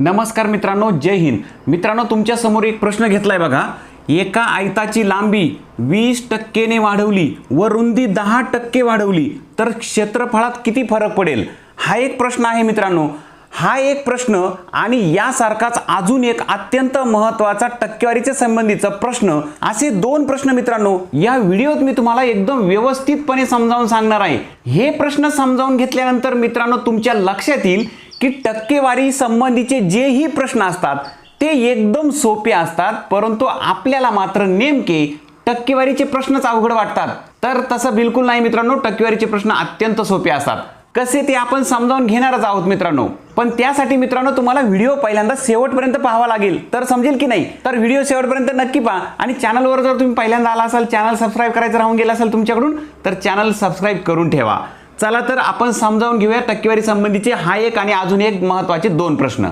नमस्कार मित्रांनो जय हिंद. मित्रांनो तुमच्यासमोर एक प्रश्न घेतलाय बघा. एका आयताची लांबी वीस टक्केने वाढवली व रुंदी दहा टक्के वाढवली तर क्षेत्रफळात किती फरक पडेल? हा एक प्रश्न आहे मित्रांनो. हा एक प्रश्न आणि यासारखाच अजून एक अत्यंत महत्त्वाचा टक्केवारीच्या संबंधीचा प्रश्न असे दोन प्रश्न मित्रांनो या व्हिडिओत मी तुम्हाला एकदम व्यवस्थितपणे समजावून सांगणार आहे. हे प्रश्न समजावून घेतल्यानंतर मित्रांनो तुमच्या लक्षात येईल की टक्केवारी संबंधीचे जेही प्रश्न असतात ते एकदम सोपे असतात परंतु आपल्याला मात्र नेमके टक्केवारीचे प्रश्नच अवघड वाटतात. तर तसं बिलकुल नाही मित्रांनो टक्केवारीचे प्रश्न अत्यंत सोपे असतात. कसे ते आपण समजावून घेणारच आहोत मित्रांनो. पण त्यासाठी मित्रांनो तुम्हाला व्हिडिओ पहिल्यांदा शेवटपर्यंत पाहावा लागेल. तर समजेल की नाही? तर व्हिडिओ शेवटपर्यंत नक्की पहा. आणि चॅनलवर जर तुम्ही पहिल्यांदा आला असाल चॅनल सबस्क्राईब करायचं राहून गेला असेल तुमच्याकडून तर चॅनल सबस्क्राईब करून ठेवा. चला तर आपण समजावून घेऊया टक्केवारी संबंधीचे हा एक आणि अजून एक महत्त्वाचे दोन प्रश्न.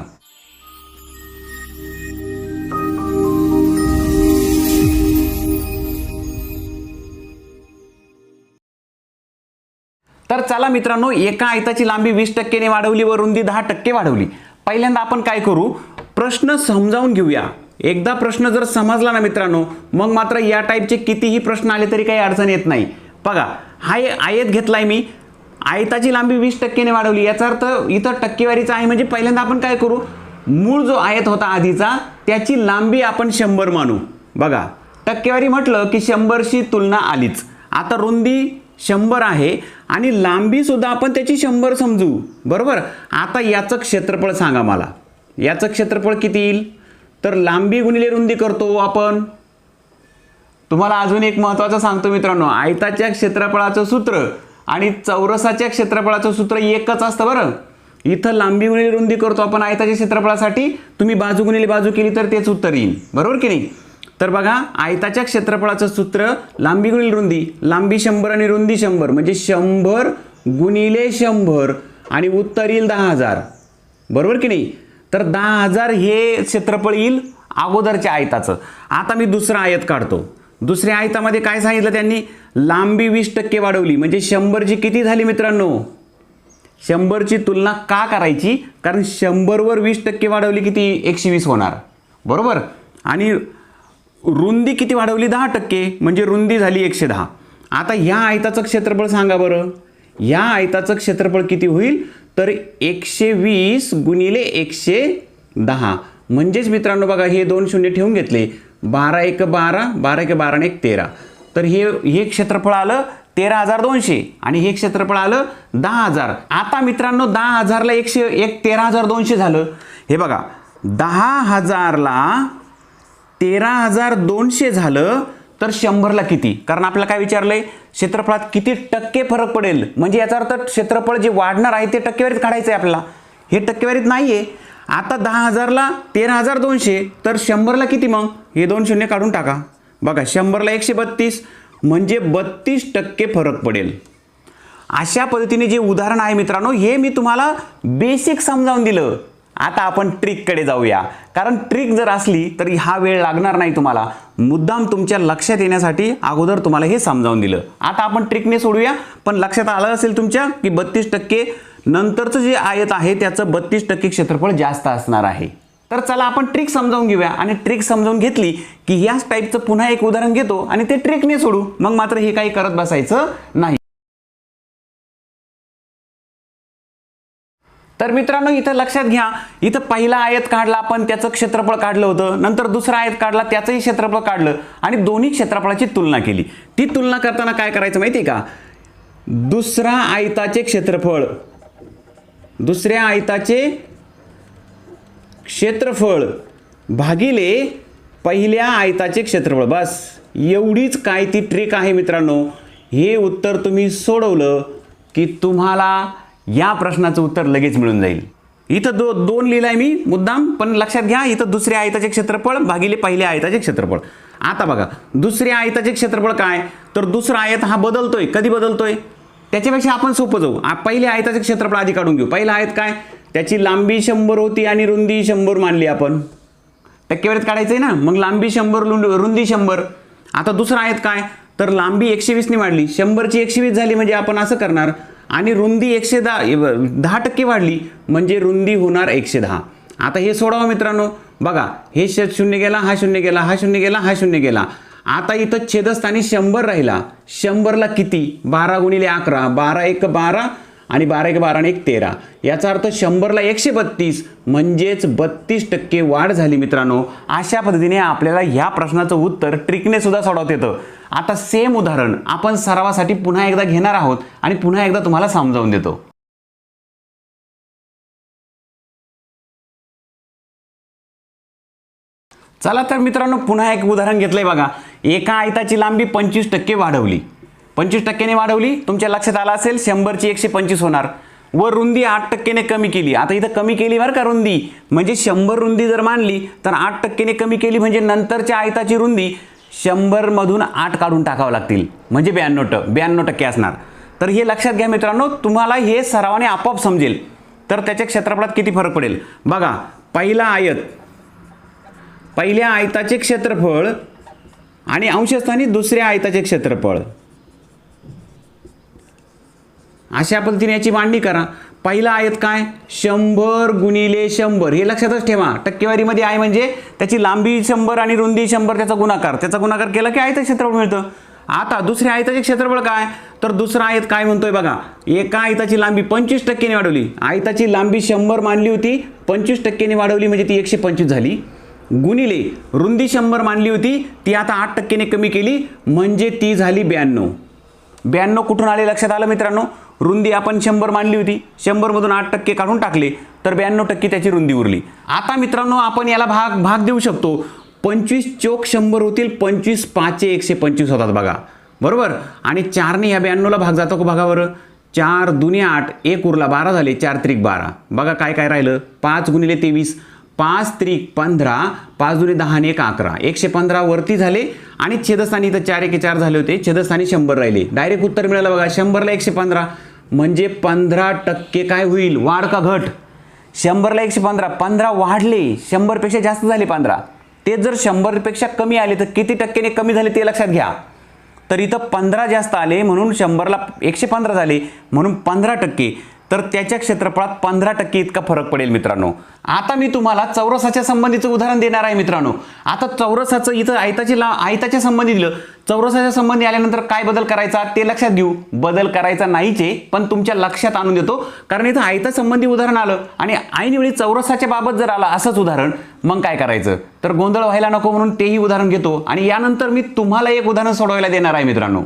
तर चला मित्रांनो एका आयताची लांबी वीस टक्केने वाढवली व रुंदी दहा टक्के वाढवली. पहिल्यांदा आपण काय करू? प्रश्न समजावून घेऊया. एकदा प्रश्न जर समजला ना मित्रांनो मग मात्र या टाईपचे कितीही प्रश्न आले तरी काही अडचण येत नाही. बघा हा आयत घेतलाय मी. आयताची लांबी वीस टक्केने वाढवली. याचा अर्थ इथं टक्केवारीचा आहे म्हणजे पहिल्यांदा आपण काय करू? मूळ जो आयत होता आधीचा त्याची लांबी आपण शंभर मानू. बघा टक्केवारी म्हटलं की शंभरशी तुलना आलीच. आता रुंदी शंभर आहे आणि लांबीसुद्धा आपण त्याची शंभर समजू. बरोबर? आता याचं क्षेत्रफळ सांगा मला. याचं क्षेत्रफळ किती येईल? तर लांबी गुणिले रुंदी करतो आपण. तुम्हाला अजून एक महत्त्वाचं सांगतो मित्रांनो. आयताच्या क्षेत्रफळाचं सूत्र आणि चौरसाच्या क्षेत्रफळाचं सूत्र एकच असतं बरं. इथं लांबी गुणिले रुंदी करतो आपण आयताच्या क्षेत्रफळासाठी. तुम्ही बाजू गुणिले बाजू केली तर तेच उत्तर येईल. बरोबर की नाही? तर बघा आयताच्या क्षेत्रफळाचं सूत्र लांबी गुणिले रुंदी लांबी शंभर आणि रुंदी शंभर म्हणजे शंभर गुणिले शंभर आणि उत्तर येईल दहा हजार. बरोबर की नाही? तर दहा हजार हे क्षेत्रफळ येईल अगोदरच्या आयताचं. आता मी दुसरं आयत काढतो. दुसऱ्या आयतामध्ये काय सांगितलं त्यांनी? लांबी वीस टक्के वाढवली. म्हणजे शंभरची किती झाली मित्रांनो? शंभरची तुलना का करायची? कारण शंभरवर वीस टक्के वाढवली किती? एकशे वीस होणार. बरोबर? आणि रुंदी किती वाढवली? दहा टक्के. म्हणजे रुंदी झाली एकशे दहा. आता ह्या आयताचं क्षेत्रफळ सांगा बरं. ह्या आयताचं क्षेत्रफळ किती होईल? तर एकशे वीस गुणिले एकशे दहा. म्हणजेच मित्रांनो बघा हे दोन शून्य ठेवून घेतले. बारा एक बारा बारा एक बारा एक तेरा. तर हे हे क्षेत्रफळ आलं तेरा हजार दोनशे आणि हे क्षेत्रफळ आलं दहा हजार. आता मित्रांनो दहा हजारला एकशे एक तेरा हजार दोनशे झालं. हे बघा दहा हजारला तेरा हजार दोनशे झालं तर शंभरला किती? कारण आपल्याला काय विचारलंय? क्षेत्रफळात किती टक्के फरक पडेल? म्हणजे याचा अर्थ क्षेत्रफळ जे वाढणार आहे ते टक्केवारीत काढायचं आहे आपल्याला. हे टक्केवारीत नाही आहे आता दहा हजारला तेरा हजार दोनशे तर शंभरला किती मग? हे दोन शून्य काढून टाका. बघा शंभरला एकशे बत्तीस म्हणजे बत्तीस टक्के फरक पडेल. अशा पद्धतीने जे उदाहरण आहे मित्रांनो हे मी तुम्हाला बेसिक समजावून दिलं. आता आपण ट्रिककडे जाऊया. कारण ट्रिक जर असली तर हा वेळ लागणार नाही तुम्हाला. मुद्दाम तुमच्या लक्षात येण्यासाठी अगोदर तुम्हाला हे समजावून दिलं. आता आपण ट्रिकने सोडूया. पण लक्षात आलं असेल तुमच्या की बत्तीस टक्के नंतरचं जे आयत आहे त्याचं बत्तीस टक्के क्षेत्रफळ जास्त असणार आहे. तर चला आपण ट्रिक समजावून घेऊया. आणि ट्रिक समजावून घेतली की याच टाईपचं पुन्हा एक उदाहरण घेतो आणि ते ट्रिकने सोडू. मग मात्र हे काही करत बसायचं नाही. तर मित्रांनो इथं लक्षात घ्या. इथं पहिला आयत काढला आपण त्याचं क्षेत्रफळ काढलं होतं. नंतर दुसरा आयत काढला त्याचंही क्षेत्रफळ काढलं. आणि दोन्ही क्षेत्रफळाची तुलना केली. ती तुलना करताना काय करायचं माहिती आहे का? दुसरा आयताचे क्षेत्रफळ. दुसऱ्या आयताचे क्षेत्रफळ भागिले पहिल्या आयताचे क्षेत्रफळ. बस एवढीच काय ती ट्रिक आहे मित्रांनो? हे उत्तर तुम्ही सोडवलं की तुम्हाला या प्रश्नाचं उत्तर लगेच मिळून जाईल. इथं दो दोन लिहिलं आहे मी मुद्दाम पण लक्षात घ्या इथं दुसऱ्या आयताचे क्षेत्रफळ भागिले पहिल्या आयताचे क्षेत्रफळ. आता बघा दुसऱ्या आयताचे क्षेत्रफळ काय? तर दुसरा आयत हा बदलतोय. कधी बदलतोय? त्याच्यापेक्षा आपण सोपं जाऊ. पहिल्या पहिले आयताचे क्षेत्रफळ आधी काढून घेऊ. पहिला आयत काय? त्याची लांबी शंभर होती आणि रुंदी शंभर मानली आपण. टक्केवारीत काढायचं आहे ना? मग लांबी शंभर रुंदी शंभर. आता दुसरा आहेत काय? तर लांबी एकशे वीसने वाढली. शंभरची एकशे वीस झाली म्हणजे आपण असं करणार. आणि रुंदी एकशे दहा दहा टक्के वाढली म्हणजे रुंदी होणार एकशे दहा. आता हे सोडावं मित्रांनो. बघा हे श शून्य गेला हा शून्य गेला हा शून्य गेला हा शून्य गेला. आता इथं छेदस्थानी शंभर राहिला. शंभरला किती? बारा गुणिले अकरा. बारा एक बारा आणि बारा एक बारा आणि एक तेरा. याचा अर्थ शंभरला एकशे बत्तीस म्हणजेच बत्तीस टक्के वाढ झाली मित्रांनो. अशा पद्धतीने आपल्याला ह्या प्रश्नाचं उत्तर ट्रिकने सुद्धा सोडवता येतं. आता सेम उदाहरण. आपण सरावासाठी पुन्हा एकदा घेणार आहोत आणि पुन्हा एकदा तुम्हाला समजावून देतो. चला तर मित्रांनो पुन्हा एक उदाहरण घेतलंय बघा. एका आयताची लांबी पंचवीस टक्के वाढवली. पंचवीस टक्क्याने वाढवली. तुमच्या लक्षात आला असेल शंभरची एकशे पंचवीस होणार. व रुंदी आठ टक्क्याने कमी केली. आता इथं कमी केली बरं का रुंदी. म्हणजे शंभर रुंदी जर मानली तर आठ टक्क्याने कमी केली म्हणजे नंतरच्या आयताची रुंदी शंभरमधून आठ काढून टाकावं लागतील. म्हणजे ब्याण्णव ट ब्याण्णव टक्के असणार. तर हे लक्षात घ्या मित्रांनो तुम्हाला हे सरावाने आपोआप समजेल. तर त्याच्या क्षेत्रफळात किती फरक पडेल? बघा पहिला आयत पहिल्या आयताचे क्षेत्रफळ आणि अंशस्थानी दुसऱ्या आयताचे क्षेत्रफळ. अशा पद्धतीने याची मांडणी करा. पहिला आयत काय? शंभर गुणिले शंभर. हे लक्षातच ठेवा. टक्केवारीमध्ये आहे म्हणजे त्याची लांबी शंभर आणि रुंदी शंभर त्याचा गुणाकार. त्याचा गुणाकार केला की आयत क्षेत्रफळ मिळतं. आता दुसऱ्या आयताचे क्षेत्रफळ काय? तर दुसरा आयत काय म्हणतोय बघा. एका आयताची लांबी पंचवीस टक्क्याने वाढवली. आयताची लांबी शंभर मानली होती पंचवीस टक्क्याने वाढवली म्हणजे ती एकशे पंचवीस झाली. गुणिले रुंदी शंभर मानली होती ती आता आठ टक्क्याने कमी केली म्हणजे ती झाली ब्याण्णव. ब्याण्णव कुठून आले लक्षात आलं मित्रांनो? रुंदी आपण शंभर मानली होती. शंभरमधून आठ टक्के काढून टाकले तर ब्याण्णव टक्के त्याची रुंदी उरली. आता मित्रांनो आपण याला भाग भाग देऊ शकतो. पंचवीस चोक शंभर होतील पंचवीस पाचशे एकशे पंचवीस होतात बघा. बरोबर? आणि चारने या ब्याण्णवला भाग जातो का बघा चार दुने आठ एक उरला बारा झाले चार त्रिक बारा. बघा काय काय राहिलं? पाच गुणिले तेवीस पाच त्रिक पंधरा पाच दुने दहा आणि एक अकरा. एकशे पंधरा वरती झाले आणि छेदस्थानी इथं चार एके चार झाले होते. छेदस्थानी शंभर राहिले. डायरेक्ट उत्तर मिळालं बघा शंभरला एकशे पंधरा. म्हणजे पंधरा टक्के काय होईल? वाढ का घट? शंभरला एकशे पंधरा. पंधरा वाढले. शंभरपेक्षा जास्त झाले पंधरा. तेच जर शंभरपेक्षा कमी आले तर किती टक्क्याने कमी झाले ते लक्षात घ्या. तर इथं पंधरा जास्त आले म्हणून शंभरला एकशे पंधरा झाले. म्हणून पंधरा टक्के. तर त्याच्या क्षेत्रफळात पंधरा टक्के इतका फरक पडेल मित्रांनो. आता मी तुम्हाला चौरसाच्या संबंधीचं उदाहरण देणार आहे मित्रांनो. आता चौरसाचं इथं आयताची ला आयताच्या संबंधी दिलं. चौरसाच्या संबंधी आल्यानंतर काय बदल करायचा? ते लक्षात घेऊ. बदल करायचा नाहीचे पण तुमच्या लक्षात आणून देतो. कारण इथं आयता संबंधी उदाहरण आलं आणि ऐनवेळी चौरसाच्या बाबत जर आलं असंच उदाहरण मग काय करायचं? तर गोंधळ व्हायला नको म्हणून तेही उदाहरण घेतो. आणि यानंतर मी तुम्हाला एक उदाहरण सोडवायला देणार आहे मित्रांनो.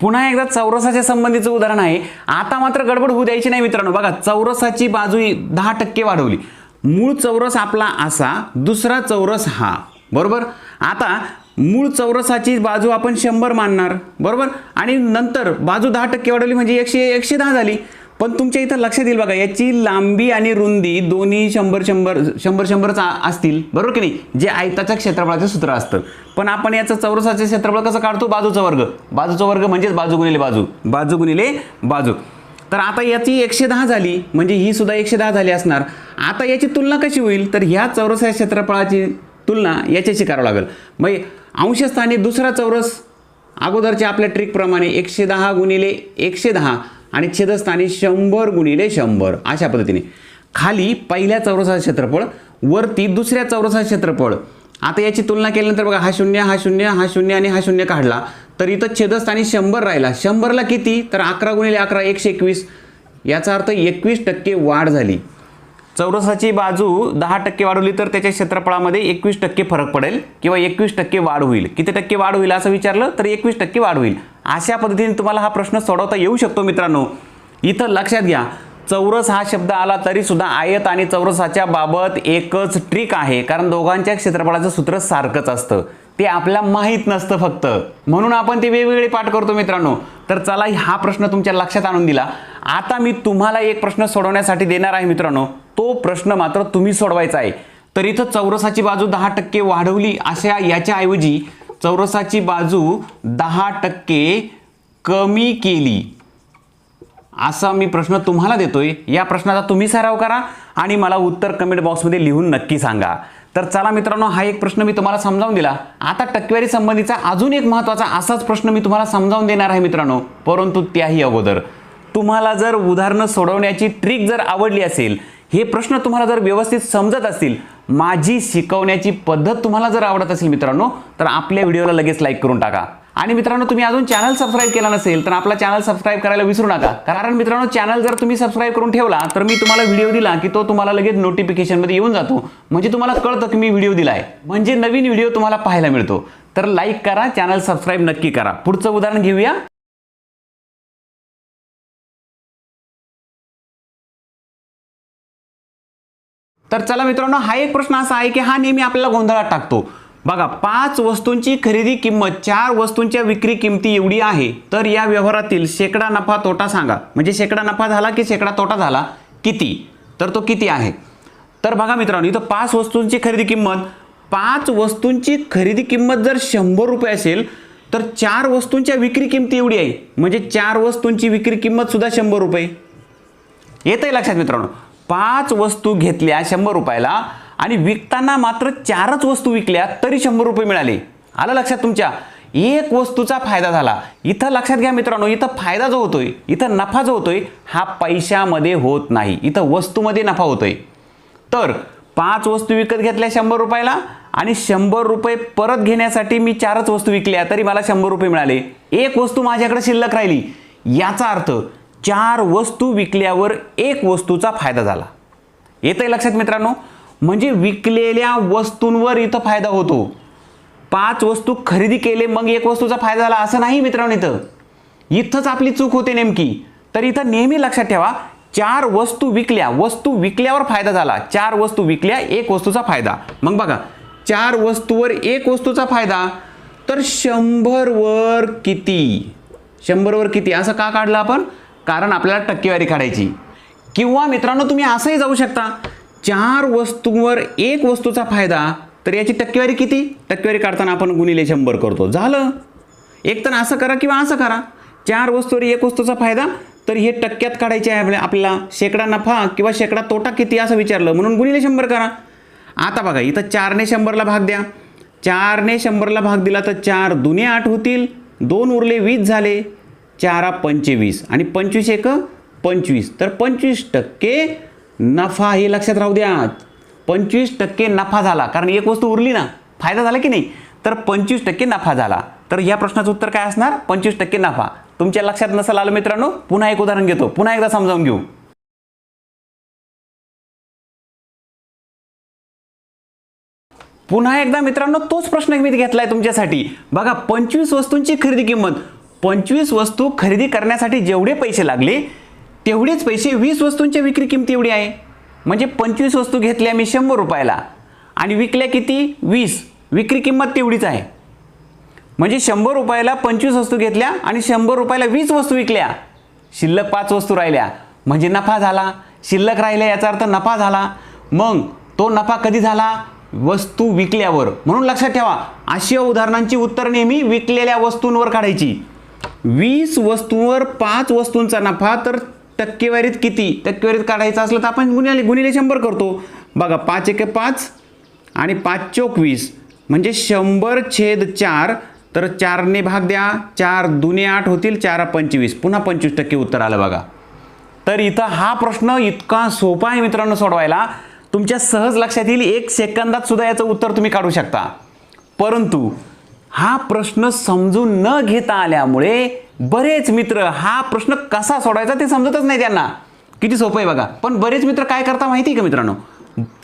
पुन्हा एकदा चौरसाच्या संबंधीचं उदाहरण आहे. आता मात्र गडबड होऊ द्यायची नाही मित्रांनो. बघा चौरसाची बाजू दहा टक्के वाढवली. मूळ चौरस आपला असा दुसरा चौरस हा. बरोबर? आता मूळ चौरसाची बाजू आपण शंभर मानणार. बरोबर? आणि नंतर बाजू दहा टक्के वाढवली म्हणजे एकशे एकशे दहा झाली. पण तुमच्या इथं लक्ष देईल बघा याची लांबी आणि रुंदी दोन्ही शंभर शंभर शंभर शंभरच असतील बरोबर की नाही? जे आयताच्या क्षेत्रफळाचं सूत्र असतं. पण आपण याचं चौरसाचे क्षेत्रफळ कसं काढतो? बाजूचा वर्ग. बाजूचा वर्ग म्हणजेच बाजू गुणिले बाजू. बाजू गुणिले बाजू. तर आता याची एकशे दहा झाली म्हणजे ही सुद्धा एकशे दहा झाली असणार. आता याची तुलना कशी होईल? तर ह्या चौरसाच्या क्षेत्रफळाची तुलना याच्याशी करावं लागेल. मग अंशस्थानी दुसरा चौरस अगोदरच्या आपल्या ट्रिकप्रमाणे एकशे दहा गुणिले एकशे दहा. आणि छेदस्थानी शंभर गुणिले शंभर. अशा पद्धतीने. खाली पहिल्या चौरसाचं क्षेत्रफळ वरती दुसऱ्या चौरसाचं क्षेत्रफळ. आता याची तुलना केल्यानंतर बघा हा शून्य हा शून्य हा शून्य आणि हा शून्य काढला तर इथं छेदस्थानी शंभर राहिला. शंभरला किती? तर अकरा गुणिले अकरा एकशे एकवीस. याचा अर्थ एकवीस टक्के वाढ झाली. चौरसाची बाजू दहा टक्के वाढवली तर त्याच्या क्षेत्रफळामध्ये एकवीस टक्के फरक पडेल किंवा एकवीस टक्के वाढ होईल. किती टक्के वाढ होईल असं विचारलं तर एकवीस टक्के वाढ होईल. अशा पद्धतीने तुम्हाला हा प्रश्न सोडवता येऊ शकतो मित्रांनो. इथं लक्षात घ्या. चौरस हा शब्द आला तरी सुद्धा आयत आणि चौरसाच्या बाबत एकच ट्रिक आहे. कारण दोघांच्या क्षेत्रफळाचं सूत्र सारखंच असतं. ते आपल्याला माहीत नसतं फक्त. म्हणून आपण ते वेगवेगळे पाठ करतो मित्रांनो. तर चला हा प्रश्न तुमच्या लक्षात आणून दिला. आता मी तुम्हाला एक प्रश्न सोडवण्यासाठी देणार आहे मित्रांनो. तो प्रश्न मात्र तुम्ही सोडवायचा आहे. तर इथं चौरसाची बाजू दहा टक्के वाढवली अशा याच्याऐवजी चौरसाची बाजू दहा टक्के कमी केली. असा मी प्रश्न तुम्हाला देतोय. या प्रश्नाचा तुम्ही सराव करा आणि मला उत्तर कमेंट बॉक्समध्ये लिहून नक्की सांगा. तर चला मित्रांनो हा एक प्रश्न मी तुम्हाला समजावून दिला. आता टक्केवारी संबंधीचा अजून एक महत्त्वाचा असाच प्रश्न मी तुम्हाला समजावून देणार आहे मित्रांनो परंतु त्याही अगोदर. तुम्हाला जर उदाहरणं सोडवण्याची ट्रिक जर आवडली असेल हे प्रश्न तुम्हाला जर व्यवस्थित समजत असतील माझी शिकवण्याची पद्धत तुम्हाला जर आवडत असेल मित्रांनो तर आपल्या व्हिडिओला लगेच लाईक करून टाका. आणि मित्रांनो तुम्ही अजून चॅनल सबस्क्राईब केला नसेल तर आपला चॅनल सबस्क्राईब करायला विसरू नका. कारण मित्रांनो चॅनल जर तुम्ही सबस्क्राईब करून ठेवला तर मी तुम्हाला व्हिडिओ दिला की तो तुम्हाला लगेच नोटिफिकेशनमध्ये येऊन जातो. म्हणजे तुम्हाला कळतं की मी व्हिडिओ दिलाय. म्हणजे नवीन व्हिडिओ तुम्हाला पाहायला मिळतो. तर लाईक करा चॅनल सबस्क्राईब नक्की करा. पुढचं उदाहरण घेऊया. तर चला मित्रांनो हा एक प्रश्न असा आहे की हा नेहमी आपल्याला गोंधळात टाकतो. बघा पाच वस्तूंची खरेदी किंमत चार वस्तूंच्या विक्री किमती एवढी आहे. तर या व्यवहारातील शेकडा नफा तोटा सांगा. म्हणजे शेकडा नफा झाला की शेकडा तोटा झाला? किती? तर तो किती आहे? तर बघा मित्रांनो इथं पाच वस्तूंची खरेदी किंमत पाच वस्तूंची खरेदी किंमत जर शंभर रुपये असेल तर चार वस्तूंच्या विक्री किमती एवढी आहे. म्हणजे चार वस्तूंची विक्री किंमत सुद्धा शंभर रुपये. येतंय लक्षात मित्रांनो. पाच वस्तू घेतल्या शंभर रुपयाला आणि विकताना मात्र चारच वस्तू विकल्या तरी शंभर रुपये मिळाले. आलं लक्षात तुमच्या? एक वस्तूचा फायदा झाला. इथं लक्षात घ्या मित्रांनो इथं फायदा जो होतोय इथं नफा जो होतोय हा पैशामध्ये होत नाही. इथं वस्तूमध्ये नफा होतोय. तर पाच वस्तू विकत घेतल्या शंभर रुपयाला आणि शंभर रुपये परत घेण्यासाठी मी चारच वस्तू विकल्या तरी मला शंभर रुपये मिळाले. एक वस्तू माझ्याकडे शिल्लक राहिली. याचा अर्थ चार वस्तू विकल्यावर एक वस्तूचा फायदा झाला. येतंय लक्षात मित्रांनो? म्हणजे विकलेल्या वस्तूंवर इथं फायदा होतो. पाच वस्तू खरेदी केले मग एक वस्तूचा फायदा झाला असं नाही मित्रांनो इथं. इथंच आपली चूक होते नेमकी. तर इथं नेहमी लक्षात ठेवा चार वस्तू विकल्या वस्तू विकल्यावर फायदा झाला. चार वस्तू विकल्या एक वस्तूचा फायदा. मग बघा चार वस्तूवर एक वस्तूचा फायदा तर शंभरवर किती? शंभरवर किती? असं का काढलं आपण? कारण आपल्याला टक्केवारी काढायची. किंवा मित्रांनो तुम्ही असंही जाऊ शकता चार वस्तूंवर एक वस्तूचा फायदा तर याची टक्केवारी किती? टक्केवारी काढताना आपण गुणिले शंभर करतो. झालं? एक तर असं करा किंवा असं करा. चार वस्तूवर एक वस्तूचा फायदा तर हे टक्क्यात काढायचे आहे आपल्या आपल्याला. शेकडा नफा किंवा शेकडा तोटा किती असं विचारलं. म्हणून गुणिले शंभर करा. आता बघा इथं चारने शंभरला भाग द्या. चारने शंभरला भाग दिला तर चार दुने आठ होतील. दोन उरले वीस झाले. चारा पंचवीस. आणि पंचवीस एक पंचवीस. तर पंचवीस टक्के नफा हे लक्षात राहू द्या. पंचवीस टक्के नफा झाला. कारण एक वस्तू उरली ना फायदा झाला की नाही? तर पंचवीस टक्के नफा झाला. तर या प्रश्नाचं उत्तर काय असणार? पंचवीस टक्के नफा. तुमच्या लक्षात नसेल आलं मित्रांनो पुन्हा एक उदाहरण घेतो. पुन्हा एकदा समजावून घेऊ. पुन्हा एकदा मित्रांनो तोच प्रश्न मी घेतलाय तुमच्यासाठी. बघा पंचवीस वस्तूंची खरेदी किंमत. पंचवीस वस्तू खरेदी करण्यासाठी जेवढे पैसे लागले तेवढेच पैसे वीस वस्तूंच्या विक्री किंमत एवढी आहे. म्हणजे पंचवीस वस्तू घेतल्या मी शंभर रुपयाला. आणि विकल्या किती? वीस. विक्री किंमत तेवढीच आहे. म्हणजे शंभर रुपयाला पंचवीस वस्तू घेतल्या आणि शंभर रुपयाला वीस वस्तू विकल्या. शिल्लक पाच वस्तू राहिल्या. म्हणजे नफा झाला. शिल्लक राहिल्या याचा अर्थ नफा झाला. मग तो नफा कधी झाला? वस्तू विकल्यावर. म्हणून लक्षात ठेवा अशा उदाहरणांची उत्तर नेहमी विकलेल्या वस्तूंवर काढायची. वीस वस्तूंवर पाच वस्तूंचा नफा तर टक्केवारीत किती? टक्केवारीत काढायचं असलं तर आपण गुणिले गुणिले शंभर करतो. बघा पाच एक पाच आणि पाच चोक वीस. म्हणजे शंभर छेद चार तर चारने भाग द्या. चार दुने आठ होतील चार पंचवीस. पुन्हा पंचवीस टक्के उत्तर आलं बघा. तर इथं हा प्रश्न इतका सोपा आहे मित्रांनो सोडवायला. तुमच्या सहज लक्षात येईल एक सेकंदात सुद्धा याचं उत्तर तुम्ही काढू शकता. परंतु हा प्रश्न समजून न घेता आल्यामुळे बरेच मित्र हा प्रश्न कसा सोडायचा ते समजतच नाही त्यांना. किती सोपं आहे बघा. पण बरेच मित्र काय करता माहिती आहे का मित्रांनो?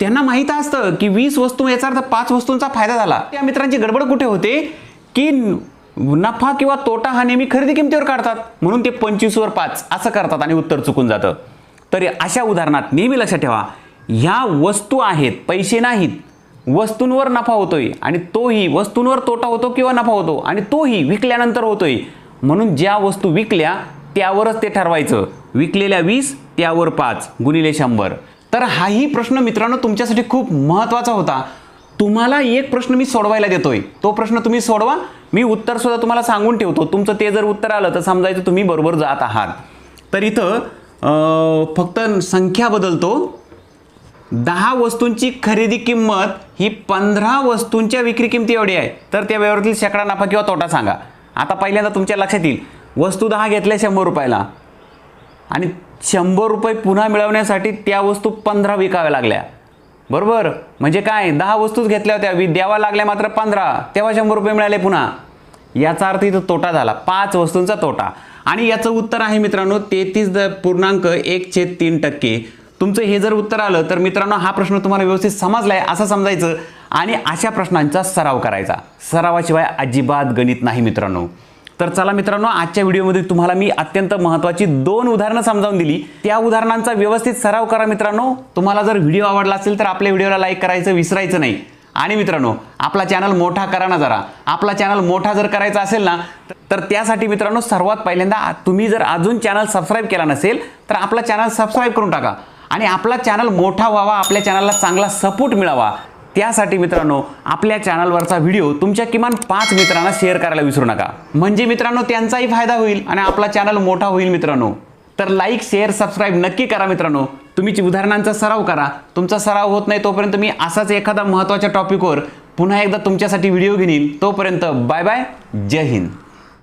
त्यांना माहीत असतं की वीस वस्तू याचा अर्थ पाच वस्तूंचा फायदा झाला. त्या मित्रांची गडबड कुठे होते? की नफा किंवा तोटा हा नेहमी खरेदी किमतीवर काढतात. म्हणून ते पंचवीसवर पाच असं करतात आणि उत्तर चुकून जातं. तर अशा उदाहरणात नेहमी लक्षात ठेवा ह्या वस्तू आहेत पैसे नाहीत. वस्तूंवर नफा होतोय आणि तोही वस्तूंवर तोटा होतो किंवा नफा होतो आणि तोही विकल्यानंतर होतोय. म्हणून ज्या वस्तू विकल्या त्यावरच ते ठरवायचं. विकलेल्या वीस त्यावर पाच गुणिले शंभर. तर हाही प्रश्न मित्रांनो तुमच्यासाठी खूप महत्त्वाचा होता. तुम्हाला एक प्रश्न मी सोडवायला देतोय. तो प्रश्न तुम्ही सोडवा. मी उत्तर सुद्धा तुम्हाला सांगून ठेवतो. तुमचं ते जर उत्तर आलं तर समजायचं तुम्ही बरोबर जात आहात. तर इथं फक्त संख्या बदलतो. दहा वस्तूंची खरेदी किंमत ही पंधरा वस्तूंच्या विक्री किमती एवढी आहे. तर त्या व्यवहारातील शेकडा नफा किंवा तोटा सांगा. आता पहिल्यांदा तुमच्या लक्षात येईल. वस्तू दहा घेतल्या शंभर रुपयाला. आणि शंभर रुपये पुन्हा मिळवण्यासाठी त्या वस्तू पंधरा विकाव्या लागल्या. बरोबर? म्हणजे काय? दहा वस्तूच घेतल्या होत्या. वि द्यावा लागल्या मात्र पंधरा. तेव्हा शंभर रुपये मिळाले पुन्हा. याचा अर्थ इथं तोटा झाला. पाच वस्तूंचा तोटा. आणि याचं उत्तर आहे मित्रांनो तेहतीस द पूर्णांक एक छेद तीन टक्के. तुमचं हे जर उत्तर आलं तर मित्रांनो हा प्रश्न तुम्हाला व्यवस्थित समजलाय असं समजायचं. आणि अशा प्रश्नांचा सराव करायचा. सरावाशिवाय अजिबात गणित नाही मित्रांनो. तर चला मित्रांनो आजच्या व्हिडिओमध्ये तुम्हाला मी अत्यंत महत्त्वाची दोन उदाहरणं समजावून दिली. त्या उदाहरणांचा व्यवस्थित सराव करा मित्रांनो. तुम्हाला जर व्हिडिओ आवडला असेल तर आपल्या व्हिडिओला लाईक करायचं विसरायचं नाही. आणि मित्रांनो आपला चॅनल मोठा करा ना जरा. आपला चॅनल मोठा जर करायचा असेल ना तर त्यासाठी मित्रांनो सर्वात पहिल्यांदा तुम्ही जर अजून चॅनल सबस्क्राईब केला नसेल तर आपला चॅनल सबस्क्राईब करून टाका. आणि आपला चॅनल मोठा व्हावा आपल्या चॅनलला चांगला सपोर्ट मिळावा. त्यासाठी मित्रांनो आपल्या चॅनलवरचा व्हिडिओ तुमच्या किमान पाच मित्रांना शेअर करायला विसरू नका. म्हणजे मित्रांनो त्यांचाही फायदा होईल आणि आपला चॅनल मोठा होईल मित्रांनो. तर लाईक शेअर सबस्क्राईब नक्की करा मित्रांनो. तुम्ही उदाहरणांचा सराव करा. तुमचा सराव होत नाही तोपर्यंत मी असाच एखादा महत्त्वाच्या टॉपिकवर पुन्हा एकदा तुमच्यासाठी व्हिडिओ घेईन. तोपर्यंत बाय बाय जय हिंद.